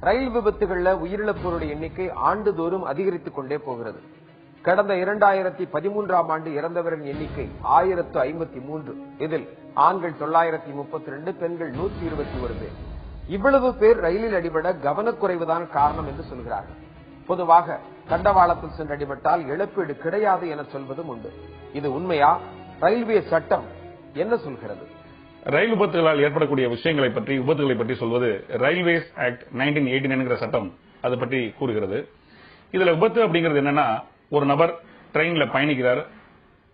ரயில் விபத்துகள்ல உயிரிழப்போருடைய எண்ணிக்கை ஆண்டுதோறும் அதிகரித்துக் கொண்டே போகிறது. கடந்த இரண்டாயிரத்தி பதிமூன்றாம் ஆண்டு இறந்தவரின் எண்ணிக்கை ஆயிரத்து ஐம்பத்தி மூன்று. இதில் ஆண்கள் தொள்ளாயிரத்தி முப்பத்தி ரெண்டு பெண்கள் நூத்தி இருபத்தி ஒரு பேர். இவ்வளவு பேர் ரயிலில் அடிபட கவனக்குறைவுதான் காரணம் என்று சொல்கிறார்கள். பொதுவாக தண்டவாளத்தில் சென்று அடிபட்டால் இழப்பீடு கிடையாது என சொல்வதும் உண்டு. இது உண்மையா? ரயில்வே சட்டம் என்ன சொல்கிறது? ரயில் விபத்துகளால் ஏற்படக்கூடிய விஷயங்களை பற்றி விபத்துகளை பற்றி சொல்வது ரயில்வேஸ் ஆக்ட் நைன்டீன் எயிட்டி என்கிற சட்டம். அதை பற்றி கூறுகிறது. இதுல விபத்து அப்படிங்கிறது என்னன்னா ஒரு நபர் ட்ரெயின்ல பயணிக்கிறார்.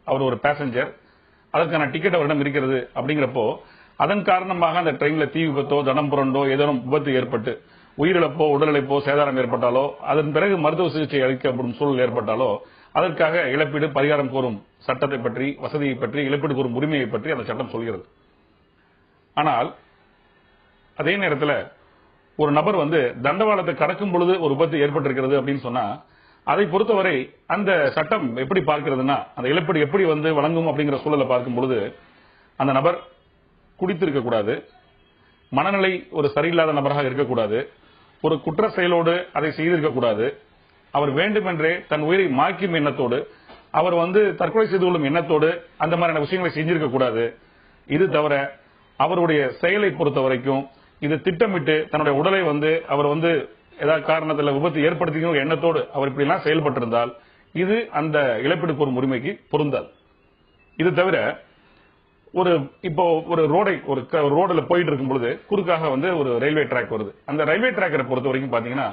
அவர் ஒரு பேசஞ்சர் அதற்கான டிக்கெட் அவரிடம் இருக்கிறது அப்படிங்கிறப்போ அதன் காரணமாக அந்த ட்ரெயின்ல தீ விபத்தோ தடம் புரண்டோ ஏதேனும் விபத்து ஏற்பட்டு உயிரிழப்போ உடலிழப்போ சேதாரம் ஏற்பட்டாலோ அதன் பிறகு மருத்துவ சிகிச்சை அளிக்கப்படும் சூழல் ஏற்பட்டாலோ அதற்காக இழப்பீடு பரிகாரம் கோரும் சட்டத்தை பற்றி வசதியை பற்றி இழப்பீடு கோரும் உரிமையை பற்றி அந்த சட்டம் சொல்கிறது. ஆனால் அதே நேரத்தில் ஒரு நபர் வந்து தண்டவாளத்தை கடக்கும் பொழுது ஒரு விபத்து ஏற்பட்டிருக்கிறது அப்படின்னு சொன்னா அதை பொறுத்தவரை அந்த சட்டம் எப்படி பார்க்கிறதுனா அந்த இழப்பீடு எப்படி வந்து வழங்கும் அப்படிங்கிற சூழலை பார்க்கும் பொழுது அந்த நபர் குடித்திருக்க கூடாது மனநிலை ஒரு சரியில்லாத நபராக இருக்கக்கூடாது ஒரு குற்ற செயலோடு அதை செய்திருக்க கூடாது அவர் வேண்டுமென்றே தன் உயிரை மாய்க்கும் எண்ணத்தோடு அவர் வந்து தற்கொலை செய்து கொள்ளும் எண்ணத்தோடு அந்த மாதிரியான விஷயங்களை செஞ்சிருக்க கூடாது. இது தவிர அவருடைய செயலை பொறுத்த வரைக்கும் இது திட்டமிட்டு தன்னுடைய உடலை வந்து அவர் வந்து ஏதாவது காரணத்தில் விபத்து ஏற்படுத்திக்கணும் எண்ணத்தோடு அவர் இப்படிலாம் செயல்பட்டிருந்தால் இது அந்த இழப்பீடு கோரும் உரிமைக்கு பொருந்தாது. இது தவிர ஒரு இப்போ ஒரு ரோடை ஒரு ரோடில் போயிட்டு இருக்கும் பொழுது குறுக்காக வந்து ஒரு ரயில்வே ட்ராக் வருது. அந்த ரயில்வே ட்ராக்கரை பொறுத்த வரைக்கும் பார்த்தீங்கன்னா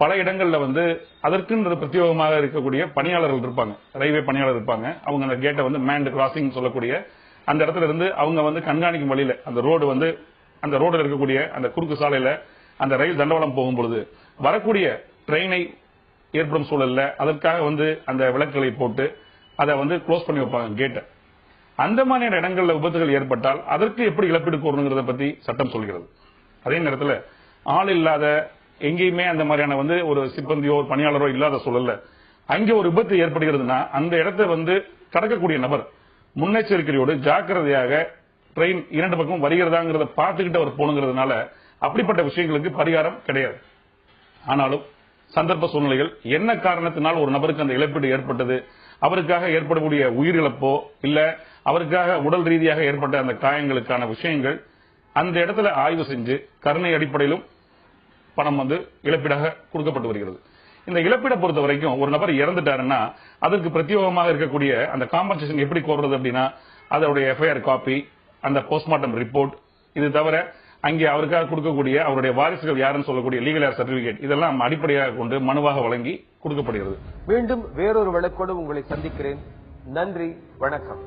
பல இடங்களில் வந்து அதற்குன்னு பிரத்யேகமாக இருக்கக்கூடிய பணியாளர்கள் இருப்பாங்க. ரயில்வே பணியாளர் இருப்பாங்க. அவங்க அந்த கேட்டை வந்து மேண்ட் கிராசிங் சொல்லக்கூடிய அந்த இடத்துல இருந்து அவங்க வந்து கண்காணிக்கும் வழியில அந்த ரோடு வந்து அந்த ரோடில் இருக்கக்கூடிய அந்த குறுக்கு சாலையில அந்த ரயில் தண்டவாளம் போகும் பொழுது வரக்கூடிய ட்ரெயினை ஏற்படும் சூழல்ல அதற்காக வந்து அந்த விளக்குகளை போட்டு அதை வந்து க்ளோஸ் பண்ணி வைப்பாங்க கேட்டை அந்த மாதிரியான இடங்கள்ல விபத்துகள் ஏற்பட்டால் அதற்கு எப்படி இழப்பீடு கோரணுங்கிறத பத்தி சட்டம் சொல்கிறது. அதே நேரத்துல ஆள் இல்லாத எங்கேயுமே அந்த மாதிரியான வந்து ஒரு சிப்பந்தியோ ஒரு பணியாளரோ இல்லாத சூழல்ல அங்கே ஒரு விபத்து ஏற்படுகிறதுனா அந்த இடத்த வந்து கடக்கக்கூடிய நபர் முன்னெச்சரிக்கையோடு ஜாக்கிரதையாக ட்ரெயின் இரண்டு பக்கம் வருகிறதாங்கிறத பார்த்துக்கிட்டு அவர் போகணுங்கிறதுனால அப்படிப்பட்ட விஷயங்களுக்கு பரிகாரம் கிடையாது. ஆனாலும் சந்தர்ப்ப சூழ்நிலைகள் என்ன காரணத்தினால் ஒரு நபருக்கு அந்த இழப்பீடு ஏற்பட்டது? அவருக்காக ஏற்படக்கூடிய உயிரிழப்போ இல்ல அவருக்காக உடல் ரீதியாக ஏற்பட்ட அந்த காயங்களுக்கான விஷயங்கள் அந்த இடத்துல ஆய்வு செஞ்சு கருணை அடிப்படையிலும் பணம் வந்து இழப்பீடாக கொடுக்கப்பட்டு வருகிறது. இந்த இழப்பீடை பொறுத்த வரைக்கும் ஒரு நபர் இறந்துட்டாருன்னா அதற்கு பிரத்யோகமாக இருக்கக்கூடிய அந்த காம்பன்சேஷன் எப்படி கோர்றது அப்படின்னா அதனுடைய எஃப்ஐஆர் காப்பி அந்த போஸ்ட்மார்ட்டம் ரிப்போர்ட் இது தவிர அங்கே அவருக்காக கொடுக்கக்கூடிய அவருடைய வாரிசுகள் யாருன்னு சொல்லக்கூடிய லீகல் ஏர் சர்டிபிகேட் இதெல்லாம் அடிப்படையாக கொண்டு மனுவாக வழங்கி கொடுக்கப்படுகிறது. மீண்டும் வேறொரு வழக்கோடு உங்களை சந்திக்கிறேன். நன்றி வணக்கம்.